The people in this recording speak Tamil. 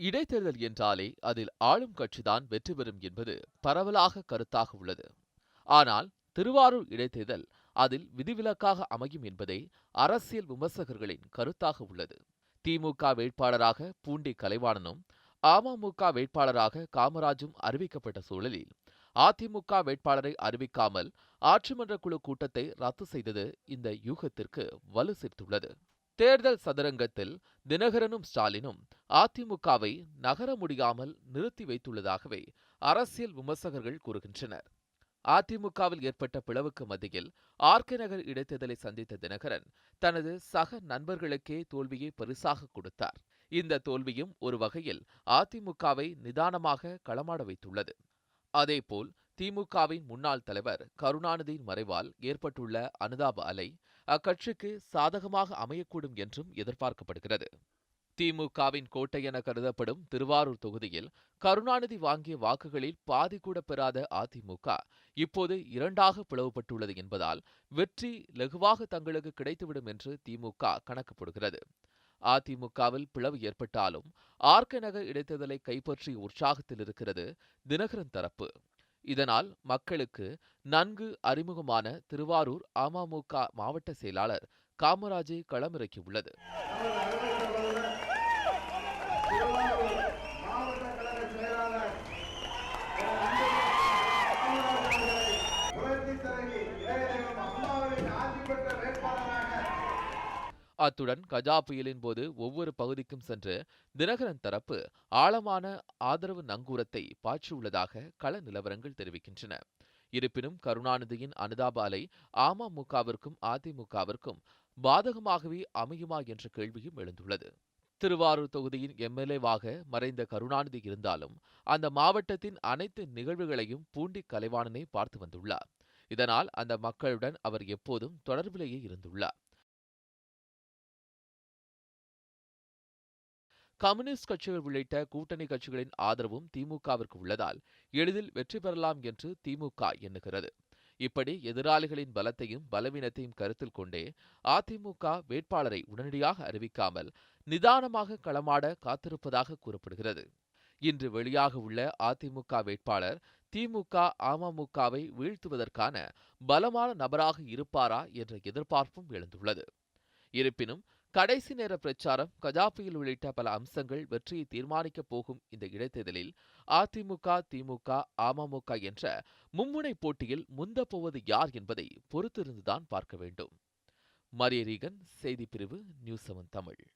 இடைத்தேர்தல் என்றாலே அதில் ஆளும் கட்சிதான் வெற்றி பெறும் என்பது பரவலாக கருத்தாக உள்ளது. ஆனால் திருவாரூர் இடைத்தேர்தல் அதில் விதிவிலக்காக அமையும் என்பதே அரசியல் விமர்சகர்களின் கருத்தாக உள்ளது. திமுக வேட்பாளராக பூண்டி கலைவாணனும் அமமுக வேட்பாளராக காமராஜும் அறிவிக்கப்பட்ட சூழலில் அதிமுக வேட்பாளரை அறிவிக்காமல் ஆட்சிமன்ற குழு கூட்டத்தை ரத்து செய்தது இந்த யூகத்திற்கு வலு சேர்த்துள்ளது. தேர்தல் சதுரங்கத்தில் தினகரனும் ஸ்டாலினும் அதிமுகவை நகர முடியாமல் நிறுத்தி வைத்துள்ளதாகவே அரசியல் விமர்சகர்கள் கூறுகின்றனர். அதிமுகவில் ஏற்பட்ட பிளவுக்கு மத்தியில் ஆர்கே நகர் இடைத்தேர்தலை சந்தித்த தினகரன் தனது சக நண்பர்களுக்கே தோல்வியை பரிசாக கொடுத்தார். இந்த தோல்வியும் ஒரு வகையில் அதிமுகவை நிதானமாக களமாட வைத்துள்ளது. அதேபோல் திமுகவின் முன்னாள் தலைவர் கருணாநிதியின் மறைவால் ஏற்பட்டுள்ள அனுதாப அலை அக்கட்சிக்கு சாதகமாக அமையக்கூடும் என்றும் எதிர்பார்க்கப்படுகிறது. திமுகவின் கோட்டை என கருதப்படும் திருவாரூர் தொகுதியில் கருணாநிதி வாங்கிய வாக்குகளில் பாதி கூட பெறாத அதிமுக இப்போது இரண்டாக பிளவுபட்டுள்ளது என்பதால் வெற்றி லகுவாக தங்களுக்கு கிடைத்துவிடும் என்று திமுக கணக்குப்படுகிறது. அதிமுகவில் பிளவு ஏற்பட்டாலும் ஆர்கே நகர் இடைத்தேர்தலை கைப்பற்றிய உற்சாகத்தில் இருக்கிறது தினகரன் தரப்பு. இதனால் மக்களுக்கு நன்கு அறிமுகமான திருவாரூர் அமமுக மாவட்ட செயலாளர் காமராஜை களமிறக்கியுள்ளது. அத்துடன் கஜா புயலின் போது ஒவ்வொரு பகுதிக்கும் சென்று தினகரன் தரப்பு ஆழமான ஆதரவு நங்கூரத்தை பாய்ச்சியுள்ளதாக கள நிலவரங்கள் தெரிவிக்கின்றன. இருப்பினும் கருணாநிதியின் அனுதாப அலை அமமுகவிற்கும் அதிமுகவிற்கும் பாதகமாகவே அமையுமா என்ற கேள்வியும் எழுந்துள்ளது. திருவாரூர் தொகுதியின் எம்எல்ஏவாக மறைந்த கருணாநிதி இருந்தாலும் அந்த மாவட்டத்தின் அனைத்து நிகழ்வுகளையும் பூண்டி கலைவாணனே பார்த்து வந்துள்ளார். இதனால் அந்த மக்களுடன் அவர் எப்போதும் தொடர்பிலேயே இருந்துள்ளார். கம்யூனிஸ்ட் கட்சிகள் உள்ளிட்ட கூட்டணி கட்சிகளின் ஆதரவும் திமுகவிற்கு உள்ளதால் எளிதில் வெற்றி பெறலாம் என்று திமுக எண்ணுகிறது. இப்படி எதிராளிகளின் பலத்தையும் பலவீனத்தையும் கருத்தில் கொண்டே அதிமுக வேட்பாளரை உடனடியாக அறிவிக்காமல் நிதானமாக களமாட காத்திருப்பதாக கூறப்படுகிறது. இன்று வெளியாக உள்ள அதிமுக வேட்பாளர் திமுக அமமுகவை வீழ்த்துவதற்கான பலமான நபராக இருப்பாரா என்ற எதிர்பார்ப்பும் எழுந்துள்ளது. இருப்பினும் கடைசி நேர பிரச்சாரம் கஜாபியில் உள்ளிட்ட பல அம்சங்கள் வெற்றியை தீர்மானிக்கப் போகும் இந்த இடைத்தேர்தலில் அதிமுக திமுக அமமுக என்ற மும்முனை போட்டியில் முந்தப் போவது யார் என்பதை பொறுத்திருந்துதான் பார்க்க வேண்டும். மரிய ரீகன் செய்தி பிரிவு நியூஸ் செவன் தமிழ்.